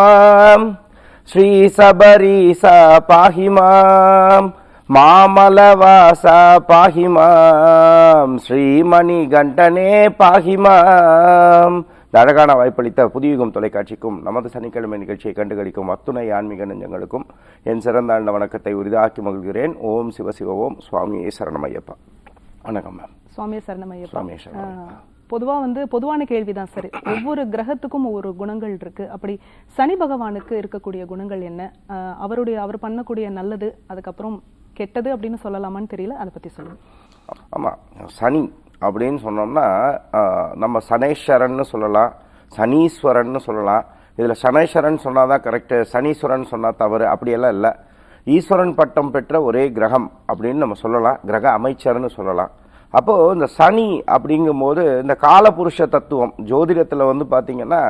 பாஹிமாம் ஸ்ரீ சபரீசா பாஹிமாம் மாமலவாசா பாஹிமாம் ஸ்ரீ மணிகண்டனே பாஹிமாம் இந்த அழகான வாய்ப்பளித்த புதியுகம் தொலைக்காட்சிக்கும் நமது சனிக்கிழமை நிகழ்ச்சியை கண்டுகளிக்கும் அத்துணை ஆன்மீக நெஞ்சங்களுக்கும் என் சிறந்தாண்ட வணக்கத்தை உரிதாக்கி மகிழ்கிறேன். ஓம் சிவசிவ ஓம். சுவாமியே சரணமையப்பா. வணக்கம் மேம். சுவாமி சரணமையப்பா. சுவாமியே சரணமையப்பா. பொதுவாக வந்து பொதுவான கேள்வி தான் சரி ஒவ்வொரு கிரகத்துக்கும் ஒவ்வொரு குணங்கள் இருக்கு. அப்படி சனி பகவானுக்கு இருக்கக்கூடிய குணங்கள் என்ன? அவருடைய அவர் பண்ணக்கூடிய நல்லது அதுக்கப்புறம் கெட்டது அப்படின்னு சொல்லலாமான்னு தெரியல அதை பற்றி சொல்லுங்கள் ஆமாம் சனி அப்படின்னு சொன்னோம்னா நம்ம சனேஸ்வரன்னு சொல்லலாம் சனீஸ்வரன்னு சொல்லலாம். இதில் சனேஸ்வரன் சொன்னால் தான் கரெக்டு சனீஸ்வரன் சொன்னால் தவறு அப்படியெல்லாம் இல்லை. ஈஸ்வரன் பட்டம் பெற்ற ஒரே கிரகம் அப்படின்னு நம்ம சொல்லலாம் கிரக அமைச்சர்னு சொல்லலாம். அப்போது இந்த சனி அப்படிங்கும்போது இந்த காலபுருஷ தத்துவம் ஜோதிடத்தில் வந்து பார்த்தீங்கன்னா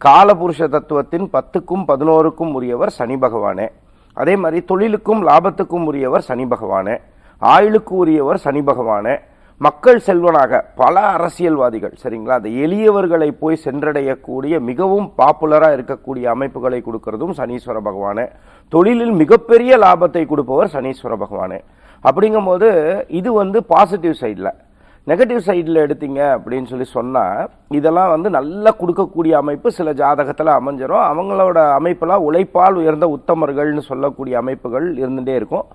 காலபுருஷ தத்துவத்தின் பத்துக்கும் பதினோருக்கும் உரியவர் சனி பகவானே. அதே மாதிரி தொழிலுக்கும் லாபத்துக்கும் உரியவர் சனி பகவானே. ஆயுளுக்கு உரியவர் சனி பகவானே. மக்கள் செல்வனாக பல அரசியல்வாதிகள் சரிங்களா? அந்த எளியவர்களை போய் சென்றடையக்கூடிய மிகவும் பாப்புலராக இருக்கக்கூடிய அமைப்புகளை கொடுக்கறதும் சனீஸ்வர பகவானே. தொழிலில் மிகப்பெரிய லாபத்தை கொடுப்பவர் சனீஸ்வர பகவானே. அப்படிங்கும்போது இது வந்து பாசிட்டிவ் சைடில் நெகட்டிவ் சைடில் எடுத்தீங்க அப்படின்னு சொல்லி சொன்னால் இதெல்லாம் வந்து நல்லா கொடுக்கக்கூடிய அமைப்பு சில ஜாதகத்தில் அமைஞ்சிரும். அவங்களோட அமைப்பெல்லாம் உழைப்பால் உயர்ந்த உத்தமர்கள்னு சொல்லக்கூடிய அமைப்புகள் இருந்துகிட்டே இருக்கும்.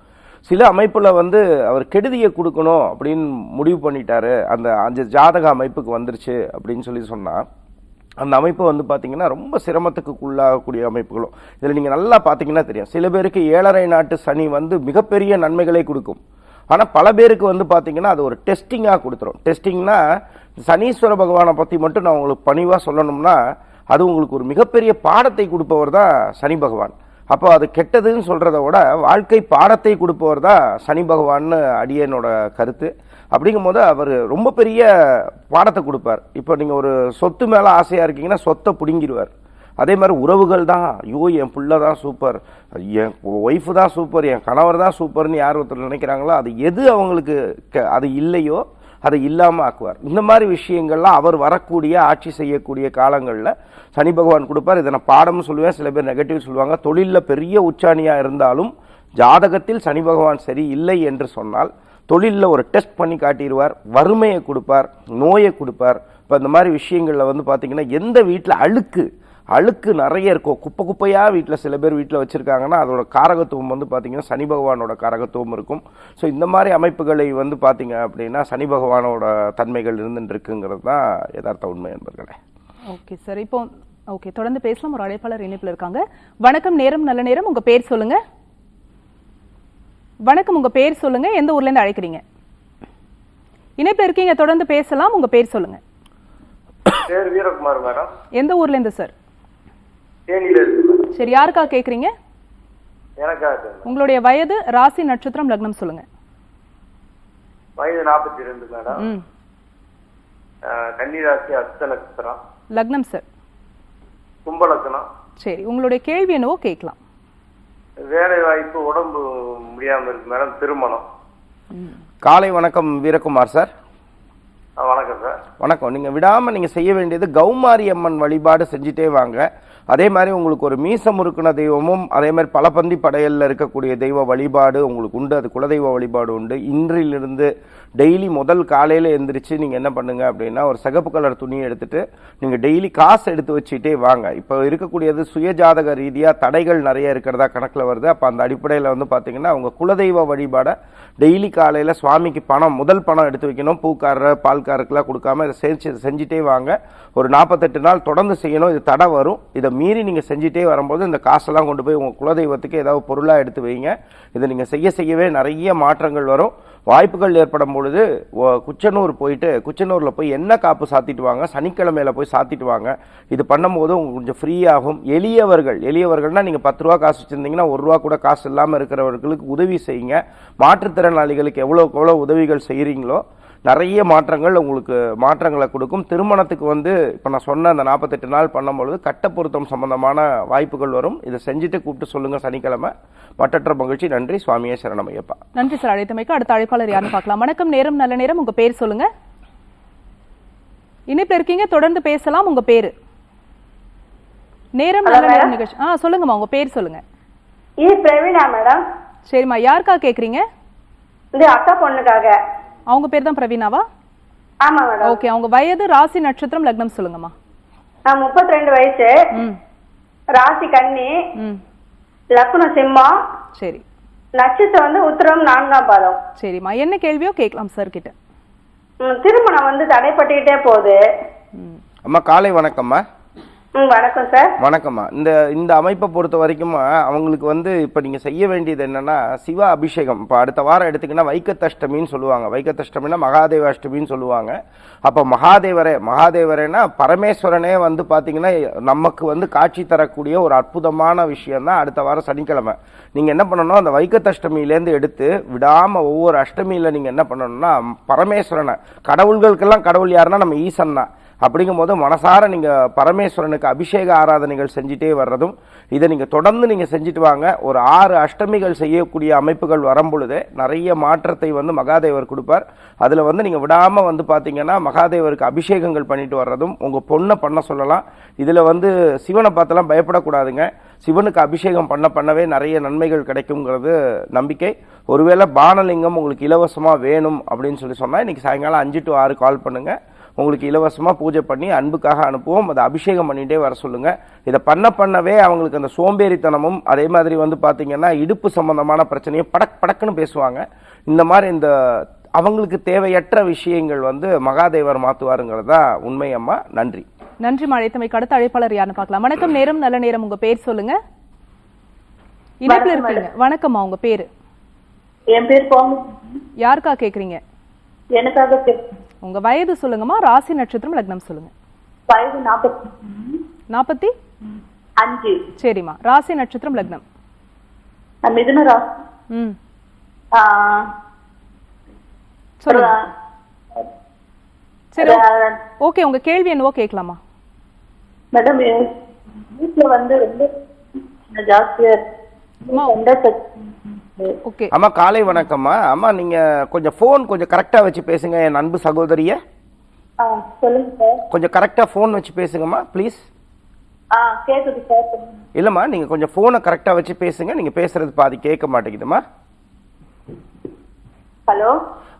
சில அமைப்பில் வந்து அவர் கெடுதியை கொடுக்கணும் அப்படின்னு முடிவு பண்ணிட்டாரு. அந்த அஞ்சு ஜாதக அமைப்புக்கு வந்துருச்சு அப்படின்னு சொல்லி சொன்னால் அந்த அமைப்பு வந்து பார்த்தீங்கன்னா ரொம்ப சிரமத்துக்கு உள்ளாகக்கூடிய அமைப்புகளும். இதில் நீங்கள் நல்லா பார்த்தீங்கன்னா தெரியும். சில பேருக்கு ஏழரை நாட்டு சனி வந்து மிகப்பெரிய நன்மைகளை கொடுக்கும். ஆனால் பல பேருக்கு வந்து பார்த்தீங்கன்னா அது ஒரு டெஸ்டிங்காக கொடுத்துரும். டெஸ்டிங்னா சனீஸ்வர பகவானை பற்றி மட்டும் நான் உங்களுக்கு பணிவாக சொல்லணும்னா அது உங்களுக்கு ஒரு மிகப்பெரிய பாடத்தை கொடுப்பவர் தான் சனி பகவான். அப்போ அது கெட்டதுன்னு சொல்கிறத விட வாழ்க்கை பாடத்தை கொடுப்பவர் தான் சனி பகவான்னு அடியனோட கருத்து. அப்படிங்கும்போது அவர் ரொம்ப பெரிய பாடத்தை கொடுப்பார். இப்போ நீங்கள் ஒரு சொத்து மேலே ஆசையாக இருக்கீங்கன்னா சொத்தை பிடுங்கிடுவார் அதே மாதிரி உறவுகள் தான். ஐயோ என் பிள்ளை தான் சூப்பர் என் ஒய்ஃபு தான் சூப்பர் என் கணவர் தான் சூப்பர்னு யார் ஒருத்தர் நினைக்கிறாங்களோ அது எது அவங்களுக்கு க- அது இல்லையோ அதை இல்லாமல் ஆக்குவார். இந்த மாதிரி விஷயங்கள்லாம் அவர் வரக்கூடிய ஆட்சி செய்யக்கூடிய காலங்களில் சனி பகவான் கொடுப்பார். இதை நான் பாடம்னு சொல்லுவேன். சில பேர் நெகட்டிவ் சொல்லுவாங்க. தொழிலில் பெரிய உச்சாணியாக இருந்தாலும் ஜாதகத்தில் சனி பகவான் சரி இல்லை என்று சொன்னால் தொழிலில் ஒரு டெஸ்ட் பண்ணி காட்டிடுவார் வறுமையை கொடுப்பார் நோயை கொடுப்பார். இப்போ இந்த மாதிரி விஷயங்களில் வந்து பார்த்திங்கன்னா எந்த வீட்டில் அழுக்கு அழுக்கு நிறைய இருக்கும் குப்பை குப்பையாக வீட்டில் சில பேர் வீட்டில் வச்சுருக்காங்கன்னா அதோட காரகத்துவம் வந்து பார்த்தீங்கன்னா சனி பகவானோட காரகத்துவம் இருக்கும். ஸோ இந்த மாதிரி அமைப்புகளை வந்து பார்த்திங்க அப்படின்னா சனி பகவானோட தன்மைகள் இருந்துட்டு இருக்குங்கிறது தான் யதார்த்த உண்மை என்பர்களே. ஓகே சார் இப்போ ஓகே தொடர்ந்து பேசலாம். ஒரு அழைப்பாளர் இணைப்பில் இருக்காங்க. வணக்கம் நேரம் நல்ல நேரம். உங்கள் பேர் சொல்லுங்கள் வணக்கம் உங்க பேர் சொல்லுங்க. எந்த ஊர்ல இருந்து அழைக்கிறீங்க? இணைப்புல இருக்கீங்க தொடர்ந்து பேசலாம். உங்க பேர் சொல்லுங்க. பேர் வீரகுமார் மேடம். எந்த ஊர்ல இருந்து சார்? சரி யாருக்கா மேடம். உங்களுடைய வயது ராசி நட்சத்திரம் லக்னம் சொல்லுங்க. வயது நாற்பத்தி ரெண்டு மேடம் கன்னிராசி அஸ்த நட்சத்திரம் லக்னம் சார். கும்பலக்கணம் சரி உங்களுடைய கேள்வி என்னவோ கேட்கலாம். வேலை வாய்ப்பு உடம்பு முடியாம இருக்கு மேடம் திருமணம். காலை வணக்கம் வீரகுமார் சார். வணக்கம் சார். வணக்கம். நீங்கள் விடாமல் நீங்கள் செய்ய வேண்டியது கௌமாரி அம்மன் வழிபாடு செஞ்சுட்டே வாங்க. அதே மாதிரி உங்களுக்கு ஒரு மீசம் முறுக்குன தெய்வமும் அதே மாதிரி பலபந்தி படையலில் இருக்கக்கூடிய தெய்வ வழிபாடு உங்களுக்கு உண்டு. அது குலதெய்வ வழிபாடு உண்டு. இன்றிலிருந்து டெய்லி முதல் காலையில் எழுந்திரிச்சு நீங்கள் என்ன பண்ணுங்க அப்படின்னா ஒரு சிகப்பு கலர் துணியை எடுத்துகிட்டு நீங்கள் டெய்லி காசு எடுத்து வச்சுக்கிட்டே வாங்க. இப்போ இருக்கக்கூடியது சுயஜாதக ரீதியாக தடைகள் நிறைய இருக்கிறதா கணக்கில் வருது. அப்போ அந்த அடிப்படையில் வந்து பார்த்தீங்கன்னா அவங்க குலதெய்வ வழிபாடை டெய்லி காலையில் சுவாமிக்கு பணம் முதல் பணம் எடுத்து வைக்கணும். பூக்காரர் பால்காரருக்கெல்லாம் கொடுக்காம இதை செஞ்சு செஞ்சுட்டே வாங்க. ஒரு நாற்பத்தெட்டு நாள் தொடர்ந்து செய்யணும். இது தடை வரும். இதை மீறி நீங்கள் செஞ்சுட்டே வரும்போது இந்த காசெல்லாம் கொண்டு போய் உங்கள் குலதெய்வத்துக்கு ஏதாவது பொருளாக எடுத்து வைங்க. இதை நீங்கள் செய்ய செய்யவே நிறைய மாற்றங்கள் வரும். வாய்ப்புகள் ஏற்படும் பொழுது குச்சனூர் போயிட்டு குச்சனூரில் போய் என்ன காப்பு சாத்திட்டு வாங்க? சனிக்கிழமையில போய் சாத்திட்டு வாங்க. இது பண்ணும்போது உங்களுக்கு கொஞ்சம் ஃப்ரீயாகும். எளியவர்கள் எளியவர்கள்னால் நீங்கள் பத்து ரூபா காசு வச்சுருந்தீங்கன்னா ஒரு ரூபா கூட காசு இல்லாமல் இருக்கிறவர்களுக்கு உதவி செய்யுங்க. மாற்றுத்திறனாளிகளுக்கு எவ்வளோக்கு எவ்வளோ உதவிகள் செய்கிறீங்களோ நிறைய மாற்றங்கள் உங்களுக்கு மாற்றங்களை கொடுக்கும். திருமணத்துக்கு வந்து இப்போ நான் சொன்ன அந்த நாற்பத்தெட்டு நாள் பண்ணும்பொழுது கட்ட பொருத்தம் சம்பந்தமான வாய்ப்புகள் வரும். இதை செஞ்சுட்டு கூப்பிட்டு சொல்லுங்க சனிக்கிழமை. மற்றற்ற மகிழ்ச்சி. நன்றி. சுவாமியே சரணமையப்பா. நன்றி சார். அழைத்தமைக்கு அடுத்த அழைப்பாளர் யாருன்னு பார்க்கலாம். வணக்கம். நேரம் நல்ல நேரம். உங்க பேர் சொல்லுங்க. இணைப்புல இருக்கீங்க. தொடர்ந்து பேசலாம். உங்க பேரு? நேரம் நல்ல நேரம் நிகழ்ச்சி. ஆ சொல்லுங்கம்மா. உங்க பேர் சொல்லுங்க. இது பிரவீனா மேடம். சரிம்மா. யாருக்கா கேக்குறீங்க? இது அக்கா பொண்ணுக்காக. அவங்க பேர் தான் பிரவீனாவா? ஆமா மேடம் ஓகே அவங்க வயது ராசி நட்சத்திரம் லக்னம் சொல்லுங்கம்மா. நான் முப்பத்தி ரெண்டு வயசு. ம். ராசி கன்னி. ம். லக்னம் சிம்மம். சரி. நட்சத்திரம் வந்து உத்திரம் நான்காம் பாதம். சரிம்மா என்ன கேள்வியோ கேட்கலாம் சார் கிட்ட. ம், திருமணம் வந்து தடைப்பட்டுக்கிட்டே போகுது. ம். அம்மா காலை வணக்கம்மா. வணக்கம் சார். வணக்கம்மா. இந்த இந்த அமைப்பை பொறுத்த வரைக்கும் அவங்களுக்கு வந்து இப்போ நீங்கள் செய்ய வேண்டியது என்னன்னா சிவ அபிஷேகம். இப்போ அடுத்த வாரம் எடுத்தீங்கன்னா வைக்கத்தஷ்டமின்னு சொல்லுவாங்க. வைக்கத்தஷ்டமின்னா மகாதேவ அஷ்டமின்னு சொல்லுவாங்க. அப்போ மகாதேவரே மகாதேவரேனா பரமேஸ்வரனே வந்து பார்த்தீங்கன்னா நமக்கு வந்து காட்சி தரக்கூடிய ஒரு அற்புதமான விஷயம் தான் அடுத்த வாரம் சனிக்கிழமை. நீங்கள் என்ன பண்ணணும்? அந்த வைக்கத்தஷ்டமியிலேருந்து எடுத்து விடாமல் ஒவ்வொரு அஷ்டமியில் நீங்கள் என்ன பண்ணணும்னா பரமேஸ்வரனை கடவுள்களுக்கெல்லாம் கடவுள் யாருன்னா நம்ம ஈசன் தான். அப்படிங்கும்போது மனசார நீங்கள் பரமேஸ்வரனுக்கு அபிஷேக ஆராதனைகள் செஞ்சுட்டே வர்றதும் இதை நீங்கள் தொடர்ந்து நீங்கள் செஞ்சுட்டு வாங்க. ஒரு ஆறு அஷ்டமிகள் செய்யக்கூடிய அமைப்புகள் வரும்பொழுது நிறைய மாற்றத்தை வந்து மகாதேவர் கொடுப்பார். அதில் வந்து நீங்கள் விடாமல் வந்து பார்த்தீங்கன்னா மகாதேவருக்கு அபிஷேகங்கள் பண்ணிட்டு வர்றதும் உங்கள் பொண்ணை பண்ண சொல்லலாம். இதில் வந்து சிவனை பார்த்தெல்லாம் பயப்படக்கூடாதுங்க. சிவனுக்கு அபிஷேகம் பண்ண பண்ணவே நிறைய நன்மைகள் கிடைக்குங்கிறது நம்பிக்கை. ஒருவேளை பானலிங்கம் உங்களுக்கு இலவசமாக வேணும் அப்படின்னு சொல்லி சொன்னால் இன்றைக்கி சாயங்காலம் அஞ்சு டு ஆறு கால் பண்ணுங்கள் உங்களுக்கு இலவசமாக பூஜை பண்ணி அன்புக்காக அனுப்புவோம். அதை அபிஷேகம் பண்ணிகிட்டே வர சொல்லுங்க. இதை பண்ண பண்ணவே அவங்களுக்கு அந்த சோம்பேறித்தனமும் அதே மாதிரி வந்து பார்த்தீங்கன்னா இடுப்பு சம்பந்தமான பிரச்சனையை படக் படக்குன்னு பேசுவாங்க. இந்த மாதிரி இந்த அவங்களுக்கு தேவையற்ற விஷயங்கள் வந்து மகாதேவர் மாற்றுவாருங்கிறது தான் உண்மை அம்மா. நன்றி. நன்றி அழைத்தமைக்கு அடுத்த அழைப்பாளர் யாருன்னு பார்க்கலாம். வணக்கம் நேரம் நல்ல நேரம். உங்க பேர் சொல்லுங்க. இணைப்புல இருக்கீங்க. வணக்கம்மா உங்க பேரு? என் பேர் யாருக்கா கேக்குறீங்க? எனக்காக உங்க வயது சொல்லுங்கம்மா ராசி நட்சத்திரம் லக்னம் சொல்லுங்க. வயது நாற்பத்தி நாற்பத்தி? அஞ்சு. சரிம்மா. ராசி நட்சத்திரம் லக்னம். மிதுன ராசி. ம். சொல்லுங்க. சரி ஓகே உங்க கேள்வி என்னவோ கேட்கலாமா? மேடம் வீட்டுல வந்து ரொம்ப ஜாஸ்தியா அம்மா. ஓகே. அம்மா காலை வணக்கம்மா. அம்மா நீங்கள் கொஞ்சம் ஃபோன் கொஞ்சம் கரெக்டாக வச்சு பேசுங்க என் அன்பு சகோதரியை. சொல்லுங்க சார் கொஞ்சம் கரெக்டாக ஃபோன் வச்சு பேசுங்கம்மா ப்ளீஸ் ஆ கேக்குது சார் சொல்லுங்க. இல்லைம்மா நீங்கள் கொஞ்சம் ஃபோனை கரெக்டாக வச்சு பேசுங்க நீங்கள் பேசுறது பாதி கேட்க மாட்டேங்குதும்மா. ஹலோ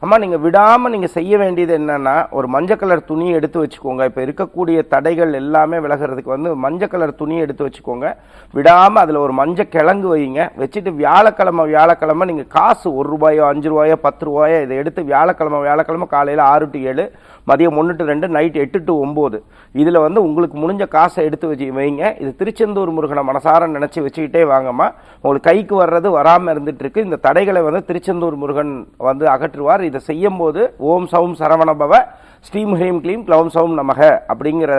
அம்மா நீங்கள் விடாமல் நீங்கள் செய்ய வேண்டியது என்னென்னா ஒரு மஞ்சள் கலர் துணியை எடுத்து வச்சுக்கோங்க. இப்போ இருக்கக்கூடிய தடைகள் எல்லாமே விலகிறதுக்கு வந்து மஞ்சள் கலர் துணியை எடுத்து வச்சுக்கோங்க. விடாமல் அதில் ஒரு மஞ்சள் கிழங்கு வைங்க. வச்சுட்டு வியாழக்கிழமை வியாழக்கிழமை நீங்கள் காசு ஒரு ரூபாயோ அஞ்சு ரூபாயோ பத்து ரூபாயோ இதை எடுத்து வியாழக்கிழமை வியாழக்கிழமை காலையில் ஆறு டு ஏழு மதியம் ஒன்று டு ரெண்டு நைட் எட்டு டு ஒம்பது இதில் வந்து உங்களுக்கு முடிஞ்ச காசை எடுத்து வச்சு வைங்க. இது திருச்செந்தூர் முருகனை மனசார நினச்சி வச்சுக்கிட்டே வாங்கம்மா. உங்களுக்கு கைக்கு வர்றது வராமல் இருந்துட்டுருக்கு. இந்த தடைகளை வந்து திருச்செந்தூர் முருகன் வந்து அகற்றுவார். இதை செய்யும் போது ஓம் சவும் சரவணபவ ஸ்ரீம் ஹ்ரீம் க்ளீம் க்ளவம் சவும் நமக அப்படிங்கிற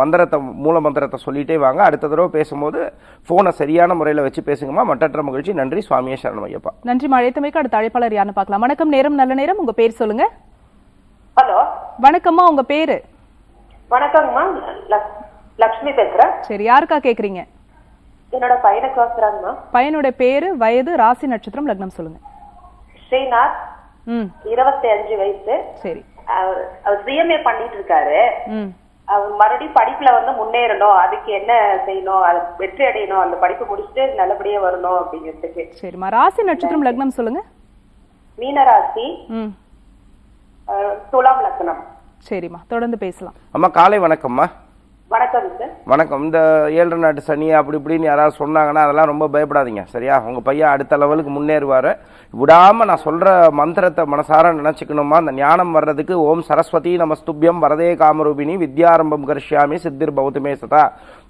மந்திரத்தை மூல மந்திரத்தை சொல்லிகிட்டே வாங்க. அடுத்த தடவை பேசும்போது ஃபோனை சரியான முறையில் வச்சு பேசுங்கம்மா. மட்டற்ற மகிழ்ச்சி. நன்றி. சுவாமியே சரணம் ஐயப்பா. நன்றி அழைத்தமைக்கு அடுத்த அழைப்பாளர் யாருன்னு பார்க்கலாம். வணக்கம். நேரம் நல்ல நேரம். உங்கள் பேர் சொல்லுங்கள் ஹலோ. வணக்கம்மா உங்க பேரு? வணக்கங்கம்மா லக்- லக்ஷ்மி பேசுறேன். சரி யாருக்கா கேக்குறீங்க? என்னோட பையனுக்கு பையனோட பேரு வயது ராசி நட்சத்திரம் லக்னம் சொல்லுங்க. ஸ்ரீநாத். இருபத்தி அஞ்சு வயசு. சரி. அவர் சிஎம்ஏ பண்ணிட்டு இருக்காரு. அவர் மறுபடியும் படிப்புல வந்து முன்னேறணும். அதுக்கு என்ன செய்யணும்? அது வெற்றி அடையணும். அந்த படிப்பு முடிச்சுட்டு நல்லபடியா வரணும் அப்படிங்கிறதுக்கு. சரிம்மா. ராசி நட்சத்திரம் லக்னம் சொல்லுங்க. மீனராசி. துலாம் லக்னம். சரிம்மா தொடர்ந்து பேசலாம். அம்மா காலை வணக்கம்மா. வணக்கம் சார் வணக்கம். இந்த ஏழரை நாட்டு சனி அப்படி இப்படின்னு யாராவது சொன்னாங்கன்னா அதெல்லாம் ரொம்ப பயப்படாதீங்க சரியா? உங்கள் பையன் அடுத்த லெவலுக்கு முன்னேறுவார். விடாமல் நான் சொல்கிற மந்திரத்தை மனசார நினச்சிக்கணுமா? அந்த ஞானம் வர்றதுக்கு ஓம் சரஸ்வதி நமஸ்துபியம் வரதே காமரூபிணி வித்யாரம்பம் கரிஷ்யாமி சித்திர் பௌத்தமே சதா.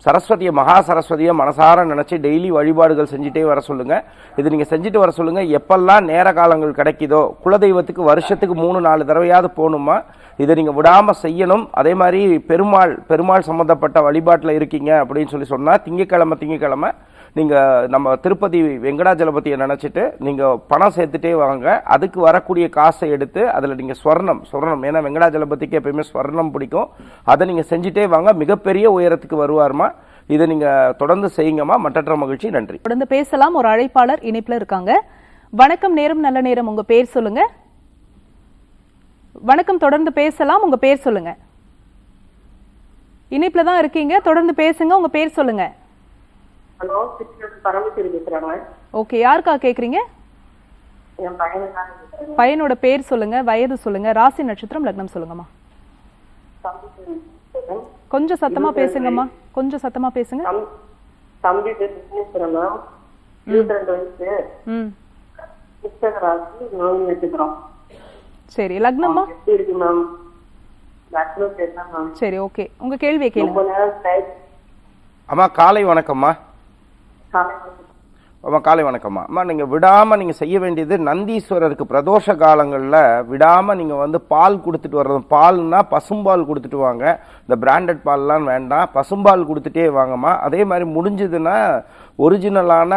சரஸ்வதியை மகா சரஸ்வதியை மனசார நினச்சி டெய்லி வழிபாடுகள் செஞ்சுட்டே வர சொல்லுங்கள் இது நீங்கள் செஞ்சுட்டு வர சொல்லுங்கள் எப்பெல்லாம் நேர காலங்கள் கிடைக்குதோ குலதெய்வத்துக்கு வருஷத்துக்கு மூணு நாலு தடவையாவது போகணுமா? இதை நீங்கள் விடாமல் செய்யணும். அதே மாதிரி பெருமாள் பெருமாள் சம்மந்தப்பட்ட வழிபாட்டில் இருக்கீங்க அப்படின்னு சொல்லி சொன்னால் திங்கக்கிழமை திங்கக்கிழமை நீங்கள் நம்ம திருப்பதி வெங்கடாஜலபதியை நினச்சிட்டு நீங்கள் பணம் சேர்த்துட்டே வாங்க. அதுக்கு வரக்கூடிய காசை எடுத்து அதில் நீங்கள் ஸ்வர்ணம் ஸ்வர்ணம். ஏன்னா வெங்கடாஜலபதிக்கு எப்பயுமே ஸ்வர்ணம் பிடிக்கும். அதை நீங்கள் செஞ்சுட்டே வாங்க. மிகப்பெரிய உயரத்துக்கு வருவார்மா? இதை நீங்கள் தொடர்ந்து செய்யுங்கம்மா. மற்ற மகிழ்ச்சி. நன்றி. தொடர்ந்து பேசலாம். ஒரு அழைப்பாளர் இணைப்பில் இருக்காங்க. வணக்கம் நேரம் நல்ல நேரம். உங்கள் பேர் சொல்லுங்க. வணக்கம் தொடர்ந்து பேசலாம். உங்க பேர் சொல்லுங்க. இணைப்புல தான் இருக்கீங்க. தொடர்ந்து பேசுங்க. உங்க பேர் சொல்லுங்க. ஹலோ பரமேஸ்வரி பேசுறாங்க. ஓகே யாருக்கா பேசுறேன் பையனோட பேர் சொல்லுங்க வயது சொல்லுங்க ராசி நட்சத்திரம் லக்னம் சொல்லுங்கம்மா. கொஞ்சம் சத்தமா பேசுங்கம்மா. கொஞ்சம் சத்தமா பேசுங்க. தம்- தம்பி சரி லக்னம்மா எப்படி இருக்கு மேம் லக்னோ கேட்டா மேம் சரி ஓகே உங்க கேள்வியை கேளுங்க. ரொம்ப நேரம் டைப் அம்மா காலை வணக்கம்மா. காலை வணக்கம்மா. அம்மா நீங்கள் விடாமல் நீங்கள் செய்ய வேண்டியது நந்தீஸ்வரருக்கு பிரதோஷ காலங்களில் விடாமல் நீங்கள் வந்து பால் கொடுத்துட்டு வர்றது. பால்னால் பசும்பால் கொடுத்துட்டு வாங்க. இந்த பிராண்டட் பால்லாம் வேண்டாம். பசும்பால் கொடுத்துட்டே வாங்கம்மா. அதே மாதிரி முடிஞ்சதுன்னா ஒரிஜினலான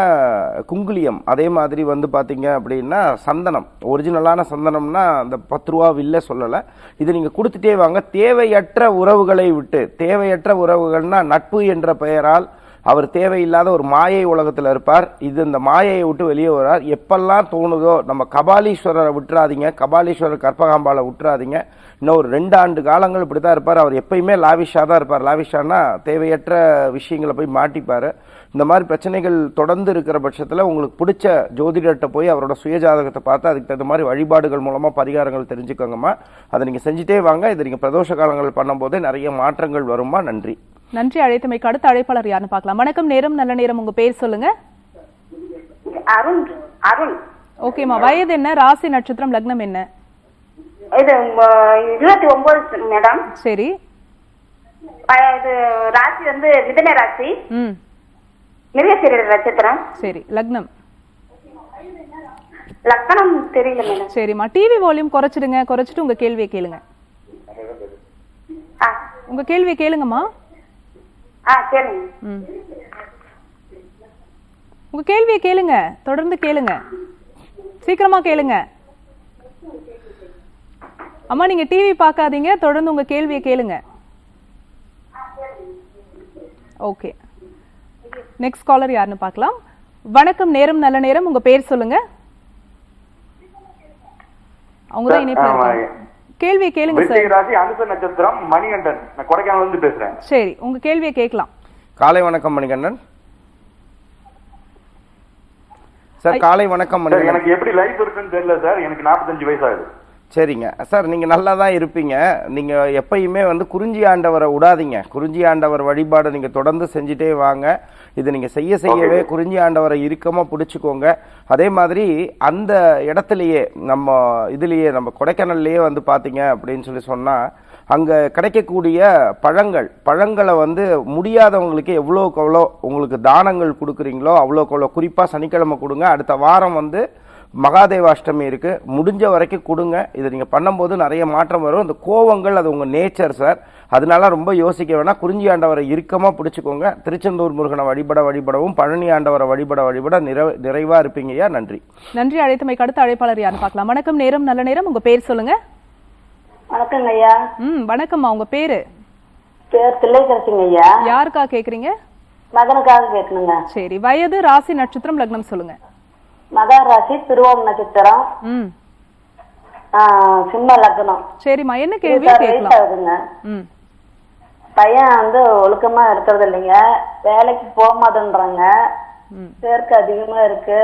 குங்குலியம் அதே மாதிரி வந்து பார்த்தீங்க அப்படின்னா சந்தனம். ஒரிஜினலான சந்தனம்னா அந்த பத்து ரூபா வில்ல சொல்லலை. இது நீங்கள் கொடுத்துட்டே வாங்க. தேவையற்ற உறவுகளை விட்டு. தேவையற்ற உறவுகள்னால் நட்பு என்ற பெயரால் அவர் தேவையில்லாத ஒரு மாயை உலகத்தில் இருப்பார். இது இந்த மாயையை விட்டு வெளியே வரார் எப்பெல்லாம் தோணுதோ நம்ம கபாலீஸ்வரரை விட்டுறாதீங்க. கபாலீஸ்வரர் கற்பகாம்பாலை விட்டுறாதீங்க. இன்னும் ஒரு ரெண்டு ஆண்டு காலங்கள் இப்படி தான் இருப்பார். அவர் எப்பயுமே லாவிஷாக தான் இருப்பார். லாவிஷானா தேவையற்ற விஷயங்களை போய் மாட்டிப்பார். இந்த மாதிரி பிரச்சனைகள் தொடர்ந்து இருக்கிற பட்சத்தில் உங்களுக்கு பிடிச்ச ஜோதிடர்கிட்ட போய் அவரோட சுயஜாதகத்தை பார்த்து அதுக்கு தகுந்த மாதிரி வழிபாடுகள் மூலமாக பரிகாரங்கள் தெரிஞ்சுக்கோங்கம்மா. அதை நீங்கள் செஞ்சுட்டே வாங்க. இதை நீங்கள் பிரதோஷ காலங்கள் பண்ணும்போது நிறைய மாற்றங்கள் வருமா நன்றி. நன்றி அழைத்தமைக்கு அடுத்த அழைப்பாளர் யாருன்னு பார்க்கலாம். வணக்கம் நேரம் நல்ல நேரம் உங்க பேர் சொல்லுங்க. அருண் அருண். ஓகேம்மா வயது என்ன? ராசி நட்சத்திரம் லக்னம் என்ன? இது இருபத்தி ஒன்பது மேடம். சரி. இது ராசி வந்து மிதன ராசி. ம். மிருகசீரர் நட்சத்திரம். சரி லக்னம். லக்கணம் தெரியல மேடம். சரிம்மா டிவி வால்யூம் குறைச்சிடுங்க குறைச்சிட்டு உங்க கேள்வியை கேளுங்க. உங்க கேள்வியை கேளுங்கம்மா. உங்க கேள்வியை கேளுங்க. தொடர்ந்து கேளுங்க. சீக்கிரமா கேளுங்க. அம்மா நீங்க டிவி பார்க்காதீங்க. தொடர்ந்து உங்க கேள்வியை கேளுங்க. ஓகே. நெக்ஸ்ட் காலர் யாருன்னு பார்க்கலாம். வணக்கம் நேரம் நல்ல நேரம். உங்க பேர் சொல்லுங்க. அவங்க தான் இருக்காங்க. கேள்வியை கேளுங்க சார் விருச்சிக ராசி அனுச நட்சத்திரம் மணிகண்டன். நான் கொடைக்கானல் இருந்து பேசுறேன். சரி உங்க கேள்வியை கேட்கலாம். காலை வணக்கம் மணிகண்டன். சார் காலை வணக்கம் எனக்கு எப்படி லைஃப் இருக்குன்னு தெரியல சார். எனக்கு 45 வயசு ஆகுது. சரிங்க. சார் நீங்கள் நல்லா தான் இருப்பீங்க. நீங்கள் எப்பயுமே வந்து குறிஞ்சி ஆண்டவரை விடாதீங்க குறிஞ்சி ஆண்டவர் வழிபாடு நீங்கள் தொடர்ந்து செஞ்சுட்டே வாங்க. இது நீங்கள் செய்ய செய்யவே குறிஞ்சி ஆண்டவரை இறுக்கமாக பிடிச்சிக்கோங்க. அதே மாதிரி அந்த இடத்துலையே நம்ம இதுலேயே நம்ம கொடைக்கானல்லையே வந்து பார்த்தீங்க அப்படின்னு சொல்லி சொன்னால் அங்கே கிடைக்கக்கூடிய பழங்கள் பழங்களை வந்து முடியாதவங்களுக்கு எவ்வளோக்கு எவ்வளோ உங்களுக்கு தானங்கள் கொடுக்குறீங்களோ அவ்வளோக்கு அவ்வளோ குறிப்பாக சனிக்கிழமை கொடுங்க. அடுத்த வாரம் வந்து மகாதேவாஷ்டமி இருக்கு. முடிஞ்ச வரைக்கும் கொடுங்க. இதை நீங்க பண்ணும்போது நிறைய மாற்றம் வரும். இந்த கோவங்கள் அது உங்க நேச்சர் சார் அதனால ரொம்ப யோசிக்க வேணாம். குறிஞ்சி ஆண்டவரை இறுக்கமா பிடிச்சுக்கோங்க. திருச்செந்தூர் முருகனை வழிபட வழிபடவும் பழனி ஆண்டவரை வழிபட வழிபட நிறை நிறைவா இருப்பீங்கய்யா நன்றி. நன்றி. அழைத்தமைக்கு அடுத்த அழைப்பாளர் யாருன்னு பார்க்கலாம். வணக்கம் நேரம் நல்ல நேரம். உங்க பேர் சொல்லுங்க. வணக்கங்க ஐயா. ம் வணக்கம்மா. உங்க பேரு? பேர் தில்லைக்கரசிங்க ஐயா. யாருக்கா கேக்குறீங்க? மகனுக்காக கேட்கணுங்க. சரி. வயது ராசி நட்சத்திரம் லக்னம் சொல்லுங்க. மகா ராசி திருவோம் நட்சத்திரம் ம். ஆ, சிம்ம லக்னம். சரிம்மா என்ன கேள்வி கேட்கலாம். பையன் வந்து ஒழுக்கமா இருக்கிறது இல்லைங்க வேலைக்கு போக மாட்டேன்றாங்க. ம். சேர்க்கை அதிகமா இருக்கு.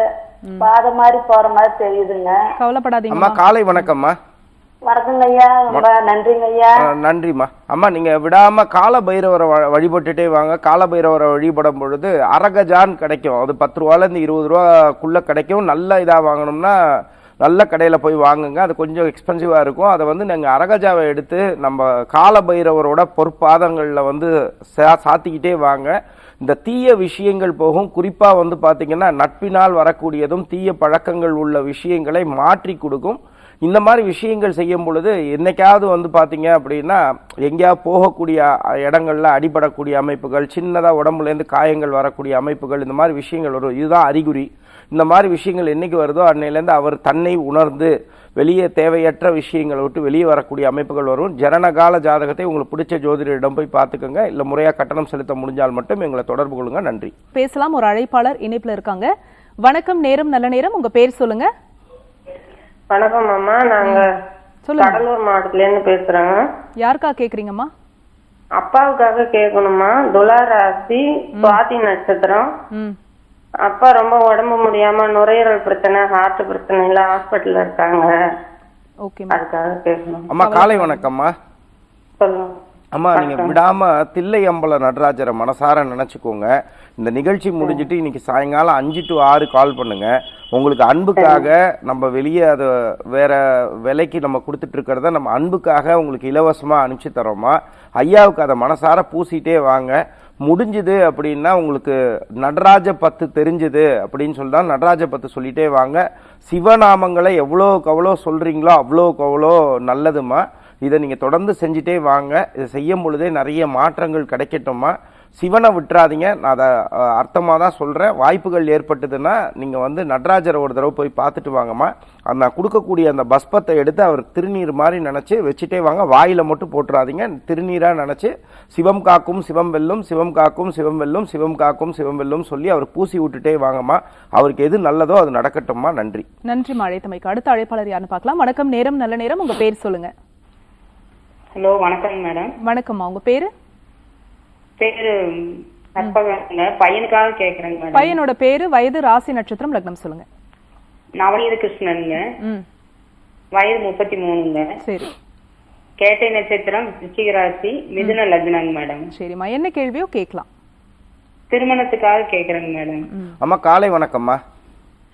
பாத மாதிரி போற மாதிரி தெரியுதுங்க. அம்மா கவலைப்படாதீங்கம்மா காலை வணக்கம்மா. நன்றிம்மா. அம்மா நீங்க விடாம கால பைரவரை வழிபட்டுட்டே வாங்க. கால பைரவரை வழிபடும் பொழுது அரகஜான் கிடைக்கும். அது பத்து ரூபால இருந்து இருபது ரூபாக்குள்ள கிடைக்கும். நல்ல இதா வாங்கணும்னா நல்ல கடையில் போய் வாங்குங்க. அது கொஞ்சம் எக்ஸ்பென்சிவாக இருக்கும். அதை வந்து நீங்கள் அரகஜாவை எடுத்து நம்ம கால பைரவரோட பொற்பாதங்களில் வந்து சா சாத்திக்கிட்டே வாங்க. இந்த தீய விஷயங்கள் போகும். குறிப்பாக வந்து பார்த்தீங்கன்னா நட்பினால் வரக்கூடியதும் தீய பழக்கங்கள் உள்ள விஷயங்களை மாற்றி கொடுக்கும். இந்த மாதிரி விஷயங்கள் செய்யும் பொழுது என்னைக்காவது வந்து பார்த்தீங்க அப்படின்னா எங்கேயாவது போகக்கூடிய இடங்களில் இடங்கள்ல அடிபடக்கூடிய அமைப்புகள் சின்னதாக உடம்புலேருந்து காயங்கள் வரக்கூடிய அமைப்புகள் இந்த மாதிரி விஷயங்கள் வரும். இதுதான் அறிகுறி. இந்த மாதிரி விஷயங்கள் என்றைக்கு வருதோ அன்னையிலேருந்து அவர் தன்னை உணர்ந்து வெளியே தேவையற்ற விஷயங்களை விட்டு வெளியே வரக்கூடிய அமைப்புகள் வரும். ஜனனகால ஜாதகத்தை உங்களுக்கு பிடிச்ச ஜோதிடரிடம் போய் பார்த்துக்கோங்க. இல்லை முறையாக கட்டணம் செலுத்த முடிஞ்சால் மட்டும் எங்களை தொடர்பு கொள்ளுங்க. நன்றி. பேசலாம். ஒரு அழைப்பாளர் இணைப்பில் இருக்காங்க. வணக்கம் நேரம் நல்ல நேரம். உங்கள் பேர் சொல்லுங்கள் வணக்கம் அம்மா நாங்க கடலூர் மாவட்டத்துல இருந்து பேசுறோங்க. யாருக்கா கேக்குறீங்கம்மா? அப்பாவுக்காக கேட்கணுமா? துலா ராசி சுவாதி நட்சத்திரம். அப்பா ரொம்ப உடம்பு முடியாம நுரையீரல் பிரச்சனை ஹார்ட் பிரச்சனை எல்லாம் ஹாஸ்பிட்டல்ல இருக்காங்க. ஓகேம்மா அதுக்காக கேட்கணும். அம்மா காலை வணக்கம்மா. சொல்லுங்க. அம்மா நீங்க விடாம தில்லை அம்பல நடராஜரை மனசார நினைச்சுக்கோங்க. இந்த நிகழ்ச்சி முடிஞ்சிட்டு இன்னைக்கு சாயங்காலம் அஞ்சு டு ஆறு கால் பண்ணுங்க. உங்களுக்கு அன்புக்காக நம்ம வெளியே அதை வேற விலைக்கு நம்ம கொடுத்துட்டு இருக்கிறத நம்ம அன்புக்காக உங்களுக்கு இலவசமா அனுப்பிச்சு தரோமா ஐயாவுக்கு அதை மனசார பூசிட்டே வாங்க. முடிஞ்சுது அப்படின்னா உங்களுக்கு நடராஜ பத்து தெரிஞ்சுது அப்படின்னு சொல்லி நடராஜ பத்து சொல்லிட்டே வாங்க. சிவநாமங்களை எவ்வளோக்கு எவ்வளோ சொல்றீங்களோ அவ்வளோக்கு அவ்வளோ நல்லதுமா இதை நீங்கள் தொடர்ந்து செஞ்சுட்டே வாங்க. இதை செய்யும் பொழுதே நிறைய மாற்றங்கள் கிடைக்கட்டுமா சிவனை விட்டுறாதீங்க. நான் அதை அர்த்தமாக தான் சொல்கிறேன் வாய்ப்புகள் ஏற்பட்டதுன்னா நீங்கள் வந்து நடராஜரை ஒரு தடவை போய் பார்த்துட்டு வாங்கம்மா. அந்த நான் கொடுக்கக்கூடிய அந்த பஸ்பத்தை எடுத்து அவர் திருநீர் மாதிரி நினச்சி வச்சுட்டே வாங்க. வாயில் மட்டும் போட்டுறாதீங்க. திருநீராக நினச்சி சிவம் காக்கும் சிவம் வெல்லும் சிவம் காக்கும் சிவம் வெல்லும் சிவம் காக்கும் சிவம் வெல்லும் சொல்லி அவர் பூசி விட்டுட்டே வாங்கம்மா. அவருக்கு எது நல்லதோ அது நடக்கட்டும்மா. நன்றி. நன்றி அழைத்தமைக்கு அடுத்த அழைப்பாளர் யாருன்னு பார்க்கலாம். வணக்கம் நேரம் நல்ல நேரம். உங்கள் பேர் சொல்லுங்கள் ஹலோ வணக்கம் மேடம். வணக்கம்மா. உங்க பேரு? பேரு பையனுக்காக கேக்குறேங்க மேடம். பையனோட பேரு வயது ராசி நட்சத்திரம் லக்னம். சொல்லுங்க. நவநீத கிருஷ்ணனுங்க ம். வயது முப்பத்தி மூணுங்க சரி. கேட்டை நட்சத்திரம் விருச்சிக ராசி மிதுன லக்னங்க மேடம். சரிம்மா. என்ன கேள்வியோ கேட்கலாம். திருமணத்துக்காக கேக்குறேங்க மேடம். அம்மா காலை வணக்கம்மா.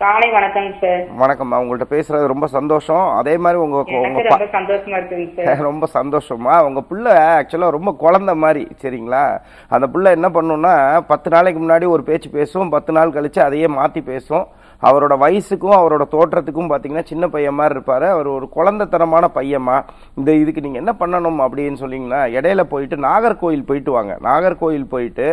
காலை வணக்கங்க சார். வணக்கம்மா உங்கள்கிட்ட பேசுறது ரொம்ப சந்தோஷம். அதே மாதிரி உங்க ரொம்ப சந்தோஷமா இருக்குங்க சார். ரொம்ப சந்தோஷமா. உங்க புள்ள ஆக்சுவலா ரொம்ப குழந்தை மாதிரி சரிங்களா? அந்த புள்ள என்ன பண்ணும்னா பத்து நாளைக்கு முன்னாடி ஒரு பேச்சு பேசும் பத்து நாள் கழிச்சு அதையே மாத்தி பேசும். அவரோட வயசுக்கும் அவரோட தோற்றத்துக்கும் பார்த்தீங்கன்னா சின்ன பையன் மாதிரி இருப்பார். அவர் ஒரு குழந்தைத்தனமான பையமா இந்த இதுக்கு நீங்கள் என்ன பண்ணணும் அப்படின்னு சொன்னீங்கன்னா இடையில போயிட்டு நாகர்கோயில் போயிட்டு வாங்க. நாகர்கோயில் போயிட்டு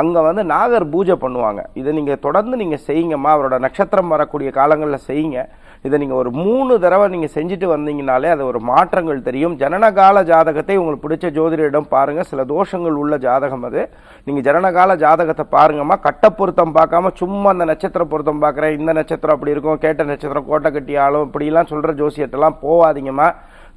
அங்கே வந்து நாகர் பூஜை பண்ணுவாங்க. இதை நீங்கள் தொடர்ந்து நீங்கள் செய்யுங்கம்மா. அவரோட நட்சத்திரம் வரக்கூடிய காலங்களில் செய்யுங்க. இதை நீங்கள் ஒரு மூணு தடவை நீங்கள் செஞ்சுட்டு வந்தீங்கனாலே அது ஒரு மாற்றங்கள் தெரியும். ஜனனகால ஜாதகத்தை உங்களுக்கு பிடிச்ச ஜோதிடரிடம் பாருங்கள் சில தோஷங்கள் உள்ள ஜாதகம் அது. நீங்கள் ஜனனகால ஜாதகத்தை பாருங்கம்மா. கட்ட பொருத்தம் பார்க்காம சும்மா அந்த நட்சத்திர பொருத்தம் பார்க்குறேன் இந்த நட்சத்திரம் அப்படி இருக்கும் கேட்ட நட்சத்திரம் கோட்டை கட்டி ஆளும் இப்படிலாம் சொல்ற ஜோசியத்தெல்லாம் போகாதீங்கம்மா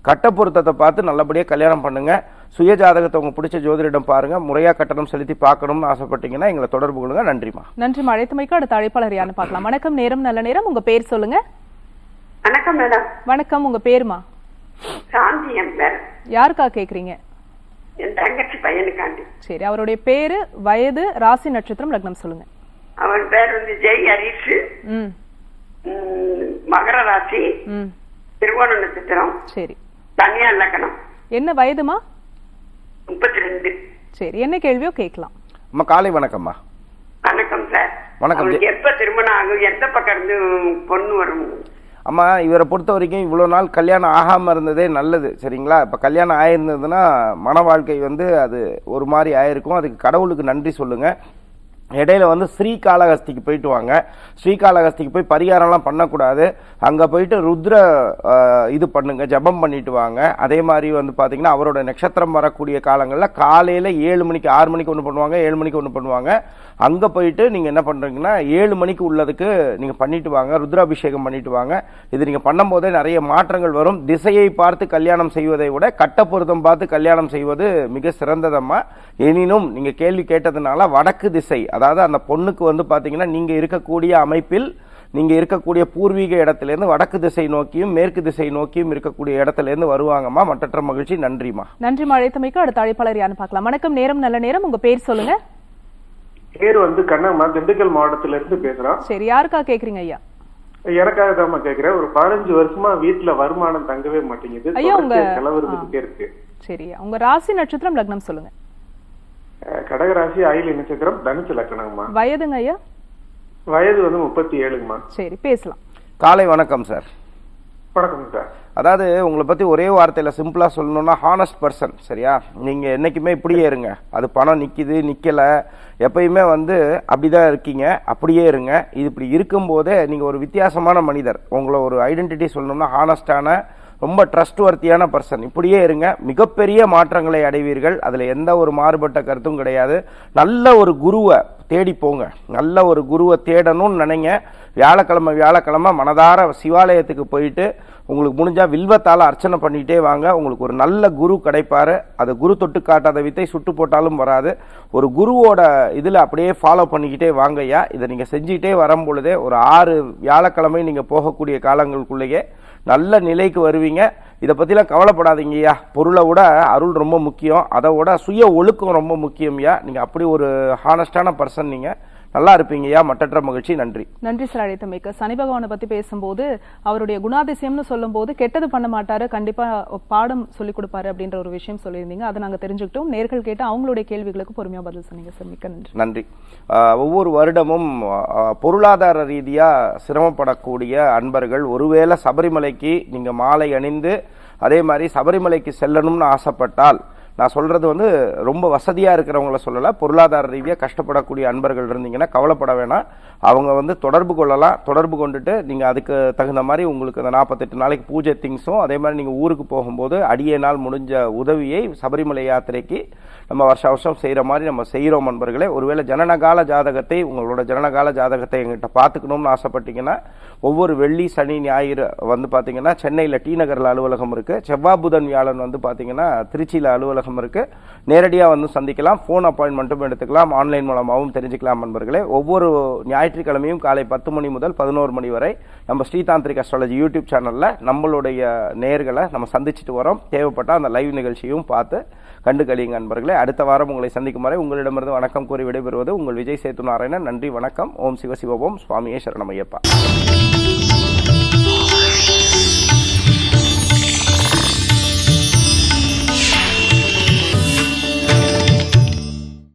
கட்ட பொருத்தத்தை பார்த்து நல்லபடியாக கல்யாணம் பண்ணுங்க. சுய ஜாதகத்தை உங்க பிடிச்ச ஜோதிடரிடம் பாருங்க. முறையா கட்டணம் செலுத்தி பார்க்கணும்னு ஆசைப்பட்டீங்கன்னா எங்களை தொடர்பு கொள்ளுங்க. நன்றிம்மா. நன்றி அழைத்தமைக்கு அடுத்த அழைப்பாளர் யாருன்னு பார்க்கலாம். வணக்கம் நேரம் நல்ல நேரம். உங்க பேர் சொல்லுங்க. வணக்கம் மேடம். வணக்கம் உங்க பேருமா? சாந்தி யாருக்கா கேக்குறீங்க? என் தங்கச்சி பையனுக்காண்டி. சரி அவருடைய பேரு வயது ராசி நட்சத்திரம் லக்னம் சொல்லுங்க. அவன் பேர் வந்து ஜெய் ஹரிஷ். மகர ராசி. திருவோண நட்சத்திரம். சரி. தனியா இலக்கணம் என்ன வயதுமா? முப்பத்தி ரெண்டு சரி என்ன கேள்வியோ கேட்கலாம். அம்மா காலை வணக்கம்மா. வணக்கம் சார். வணக்கம். எப்ப திருமணம் ஆகும்? எந்த பக்கம் இருந்து பொண்ணு வரும்? அம்மா இவரை பொறுத்த வரைக்கும் இவ்வளோ நாள் கல்யாணம் ஆகாமல் இருந்ததே நல்லது சரிங்களா? இப்போ கல்யாணம் ஆயிருந்ததுன்னா மன வாழ்க்கை வந்து அது ஒரு மாதிரி ஆயிருக்கும். அதுக்கு கடவுளுக்கு நன்றி சொல்லுங்கள் இடையில வந்து ஸ்ரீகாளஹஸ்திக்கு போயிட்டு வாங்க. ஸ்ரீகாளஹஸ்திக்கு போய் பரிகாரம்லாம் பண்ணக்கூடாது. அங்கே போயிட்டு ருத்ர இது பண்ணுங்க ஜபம் பண்ணிட்டு வாங்க. அதே மாதிரி வந்து பார்த்தீங்கன்னா அவரோட நட்சத்திரம் வரக்கூடிய காலங்களில் காலையில் ஏழு மணிக்கு ஆறு மணிக்கு ஒன்று பண்ணுவாங்க ஏழு மணிக்கு ஒன்று பண்ணுவாங்க. அங்கே போயிட்டு நீங்கள் என்ன பண்ணுறீங்கன்னா ஏழு மணிக்கு உள்ளதுக்கு நீங்கள் பண்ணிட்டு வாங்க. ருத்ராபிஷேகம் பண்ணிட்டு வாங்க. இது நீங்கள் பண்ணும்போதே நிறைய மாற்றங்கள் வரும். திசையை பார்த்து கல்யாணம் செய்வதை விட கட்ட பொருத்தம் பார்த்து கல்யாணம் செய்வது மிக சிறந்ததம்மா. எனினும் நீங்கள் கேள்வி கேட்டதுனால வடக்கு திசை அதாவது அந்த பொண்ணுக்கு வந்து பார்த்தீங்கன்னா நீங்கள் இருக்கக்கூடிய அமைப்பில் நீங்கள் இருக்கக்கூடிய பூர்வீக இடத்துலேருந்து வடக்கு திசை நோக்கியும் மேற்கு திசை நோக்கியும் இருக்கக்கூடிய இடத்துலேருந்து வருவாங்கம்மா. மட்டற்ற மகிழ்ச்சி. நன்றிம்மா. நன்றி அழைத்தமைக்கு அடுத்த அழைப்பாளர் யாருன்னு பார்க்கலாம். வணக்கம். நேரம் நல்ல நேரம். உங்க பேர் சொல்லுங்க. பேர் வந்து கண்ணம்மா. திண்டுக்கல் மாவட்டத்துல இருந்து பேசுறோம். சரி யாருக்கா கேக்குறீங்க ஐயா? எனக்காக தான் கேக்குறேன். ஒரு பதினஞ்சு வருஷமா வீட்டுல வருமானம் தங்கவே மாட்டேங்குது. ஐயா, உங்க- தொடர்ச்சியா செலவு இருந்துகிட்டே இருக்கு. சரி. உங்க ராசி நட்சத்திரம் லக்னம் சொல்லுங்க. கடகராசி ஆயில் நட்சத்திரம் தனுசு லக்கணங்கம்மா. வயதுங்க ஐயா? வயது வந்து முப்பத்தி ஏழுங்கம்மா. சரி பேசலாம். காலை வணக்கம் சார். வணக்கம் சார். அதாவது உங்களை பற்றி ஒரே வார்த்தையில் சிம்பிளாக சொல்லணும்னா ஹானஸ்ட் பர்சன் சரியா? நீங்கள் என்றைக்குமே இப்படியே இருங்க. அது பணம் நிற்கிது நிற்கலை எப்பயுமே வந்து அப்படிதான் இருக்கீங்க. அப்படியே இருங்க. இது இப்படி இருக்கும்போதே நீங்கள் ஒரு வித்தியாசமான மனிதர். உங்களை ஒரு ஐடென்டிட்டி சொல்லணும்னா ஹானஸ்டான ரொம்ப ட்ரஸ்ட் வர்த்தியான பர்சன் இப்படியே இருங்க. மிகப்பெரிய மாற்றங்களை அடைவீர்கள். அதில் எந்த ஒரு மாறுபட்ட கருத்தும் கிடையாது. நல்ல ஒரு குருவை தேடி போங்க. நல்ல ஒரு குருவை தேடணும்னு நினைங்க. வியாழக்கிழமை வியாழக்கிழமை மனதார சிவாலயத்துக்கு போயிட்டு உங்களுக்கு முடிஞ்சால் வில்வத்தால் அர்ச்சனை பண்ணிகிட்டே வாங்க. உங்களுக்கு ஒரு நல்ல குரு கிடைப்பார். அது குரு தொட்டு காட்டாத வித்தை சுட்டு போட்டாலும் வராது. ஒரு குருவோட இதில் அப்படியே ஃபாலோ பண்ணிக்கிட்டே வாங்கய்யா இதை நீங்கள் செஞ்சுக்கிட்டே வரும் பொழுதே ஒரு ஆறு வியாழக்கிழமை நீங்கள் போகக்கூடிய காலங்களுக்குள்ளேயே நல்ல நிலைக்கு வருவீங்க. இதை பற்றிலாம் கவலைப்படாதீங்கய்யா. பொருளை விட அருள் ரொம்ப முக்கியம். அதை விட சுய ஒழுக்கம் ரொம்ப முக்கியம்யா. நீங்கள் அப்படி ஒரு ஹானஸ்டான பர்சன் நீங்கள் நல்லா இருப்பீங்கய்யா மட்டற்ற மகிழ்ச்சி. நன்றி. நன்றி சார். அழைத்தமைக்கு சனி பகவானை பத்தி பேசும்போது அவருடைய குணாதிசயம்னு சொல்லும்போது கெட்டது பண்ண மாட்டாரு கண்டிப்பா பாடம் சொல்லி கொடுப்பாரு அப்படின்ற ஒரு விஷயம் சொல்லியிருந்தீங்க. அதை நாங்க தெரிஞ்சுக்கிட்டோம். நேர்கள் கேட்டு அவங்களுடைய கேள்விகளுக்கு பொறுமையா பதில் சொன்னீங்க சார். மிக்க நன்றி. நன்றி. ஒவ்வொரு வருடமும் பொருளாதார ரீதியாக சிரமப்படக்கூடிய அன்பர்கள் ஒருவேளை சபரிமலைக்கு நீங்கள் மாலை அணிந்து அதே மாதிரி சபரிமலைக்கு செல்லணும்னு ஆசைப்பட்டால் நான் சொல்கிறது வந்து ரொம்ப வசதியாக இருக்கிறவங்கள சொல்லலை. பொருளாதார ரீதியாக கஷ்டப்படக்கூடிய அன்பர்கள் இருந்தீங்கன்னா கவலைப்பட வேணாம். அவங்க வந்து தொடர்பு கொள்ளலாம். தொடர்பு கொண்டுட்டு நீங்கள் அதுக்கு தகுந்த மாதிரி உங்களுக்கு அந்த நாற்பத்தெட்டு நாளைக்கு பூஜை திங்ஸும் அதே மாதிரி நீங்கள் ஊருக்கு போகும்போது அடியேனால் முடிஞ்ச உதவியை சபரிமலை யாத்திரைக்கு நம்ம வருஷ வருஷம் செய்கிற மாதிரி நம்ம செய்கிறோம் நண்பர்களே ஒருவேளை ஜனனகால ஜாதகத்தை உங்களோட ஜனனகால ஜாதகத்தை எங்கிட்ட பார்த்துக்கணும்னு ஆசைப்பட்டீங்கன்னா ஒவ்வொரு வெள்ளி சனி ஞாயிறு வந்து பார்த்தீங்கன்னா சென்னையில் டி நகரில் அலுவலகம் இருக்குது செவ்வாய் புதன் வியாழன் வந்து பார்த்தீங்கன்னா திருச்சியில் அலுவலகம் இருக்குது நேரடியாக வந்து சந்திக்கலாம். ஃபோன் அப்பாயின்மெண்ட்டும் எடுத்துக்கலாம். ஆன்லைன் மூலமாகவும் தெரிஞ்சுக்கலாம் நண்பர்களே. ஒவ்வொரு ஞாயிற்றுக்கிழமையும் காலை பத்து மணி முதல் பதினோரு மணி வரை நம்ம ஸ்ரீதாந்திரிக் அஸ்ட்ராலஜி யூடியூப் சேனலில் நம்மளுடைய நேர்களை நம்ம சந்திச்சுட்டு வரோம். தேவைப்பட்டால் அந்த லைவ் நிகழ்ச்சியும் பார்த்து கண்டு கழியுங்க நண்பர்களே. அடுத்த வாரம் உங்களை சந்திக்கும் வரை உங்களிடமிருந்து வணக்கம் கூறி விடைபெறுவது உங்கள் விஜய் சேத்து நாராயணன். நன்றி வணக்கம். ஓம் சிவ சிவ ஓம். சுவாமியே சரணமையப்பா